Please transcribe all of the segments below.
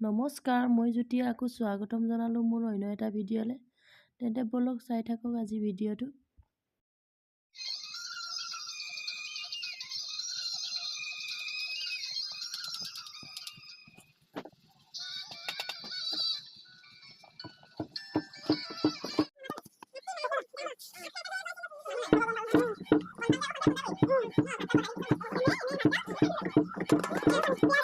নমস্কাৰ মই জ্যোতি আকৌ স্বাগতম জনালোঁ মোৰ অন্য এটা ভিডিঅ'লৈ। তেন্তে ব'লক চাই থাকক আজি ভিডিঅ'টো।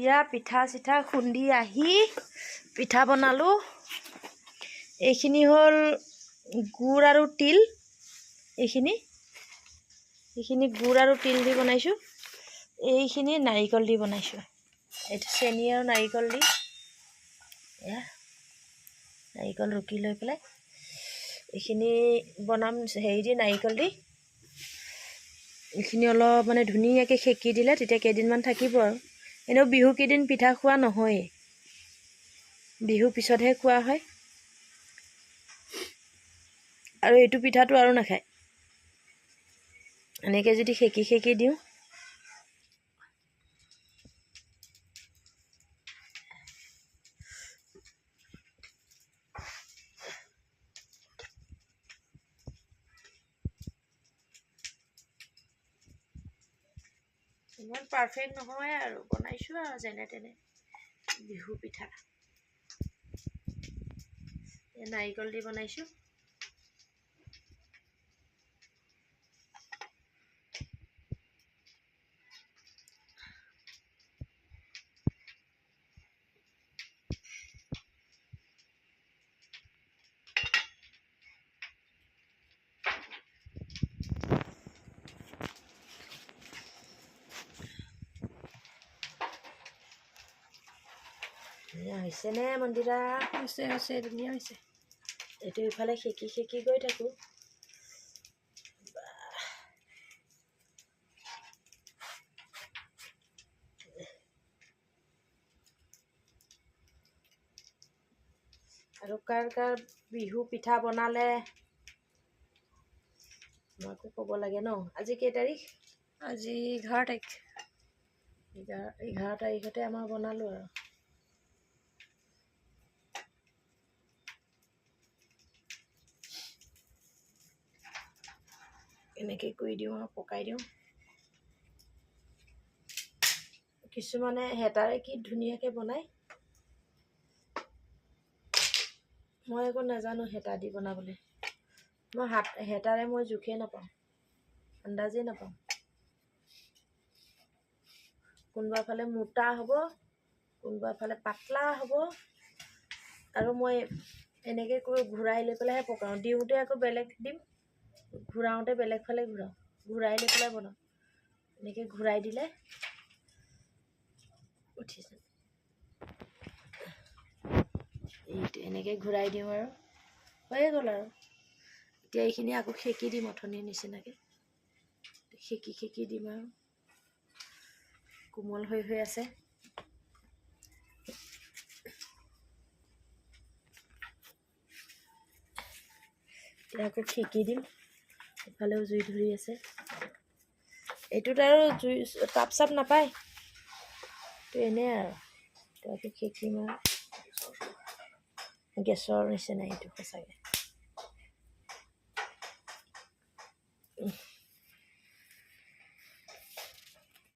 এতিয়া পিঠা চিঠা খুন্দি আহি পিঠা বনালোঁ। এইখিনি হ'ল গুড় আৰু তিল। এইখিনি এইখিনি গুড় আৰু তিল দি বনাইছোঁ। এইখিনি নাৰিকল দি বনাইছোঁ। এইটো চেনি আৰু নাৰিকল দি। এয়া নাৰিকল ৰুকি লৈ পেলাই এইখিনি বনাম হেৰি দি নাৰিকল দি। এইখিনি অলপ মানে ধুনীয়াকৈ সেকি দিলে তেতিয়া কেইদিনমান থাকিব আৰু। এনেও বিহু কেইদিন পিঠা খোৱা নহয়েই। বিহু পিছতহে খোৱা হয়। আৰু এইটো পিঠাটো আৰু নাখায়। এনেকৈ যদি সেকি সেকি দিওঁ। ইমান পাৰফেক্ট নহয় আৰু বনাইছোঁ আৰু যেনে তেনে। বিহু পিঠা। নাৰিকল দি বনাইছোঁ। ধুনীয়া হৈছেনে মন্দিৰা? হৈছে হৈছে ধুনীয়া হৈছে। এইটো ইফালে সেকি সেকি গৈ থাকোঁ। আৰু কাৰ কাৰ বিহু পিঠা বনালে? আমাকো ক'ব লাগে ন? আজি কেই তাৰিখ? আজি এঘাৰ তাৰিখ। এঘাৰ এঘাৰ তাৰিখতে আমাৰ বনালোঁ আৰু। এনেকৈ কৰি দিওঁ আৰু পকাই দিওঁ। কিছুমানে হেতাৰে কি ধুনীয়াকৈ বনায়। মই একো নাজানো হেতা দি বনাবলৈ। মই হাত হেতাৰে মই জোখেই নাপাওঁ আন্দাজেই নাপাওঁ। কোনোবা ফালে মোটা হ'ব কোনোবা ফালে পাতলা হ'ব। আৰু মই এনেকৈ কৰি ঘূৰাই লৈ পেলাইহে পকাওঁ দিওঁতে আকৌ বেলেগ দিম। ঘূৰাওঁতে বেলেগ ফালে ঘূৰাওঁ। ঘূৰাই লৈ পেলাই বনাওঁ। এনেকৈ ঘূৰাই দিলে উঠিছে। এইটো এনেকৈ ঘূৰাই দিওঁ আৰু। হৈয়ে গ'ল আৰু। এতিয়া এইখিনি আকৌ সেকি দিম অথনিৰ নিচিনাকৈ। সেকি সেকি দিম আৰু। কোমল হৈ হৈ আছে। এতিয়া আকৌ সেকি দিম। ইফালেও জুই ধৰি আছে। এইটোত আৰু জুই তাপ চাপ নাপায়। তো এনেই আৰু। সেকিম আৰু গেছৰ নিচিনা এইটো সঁচাকৈ।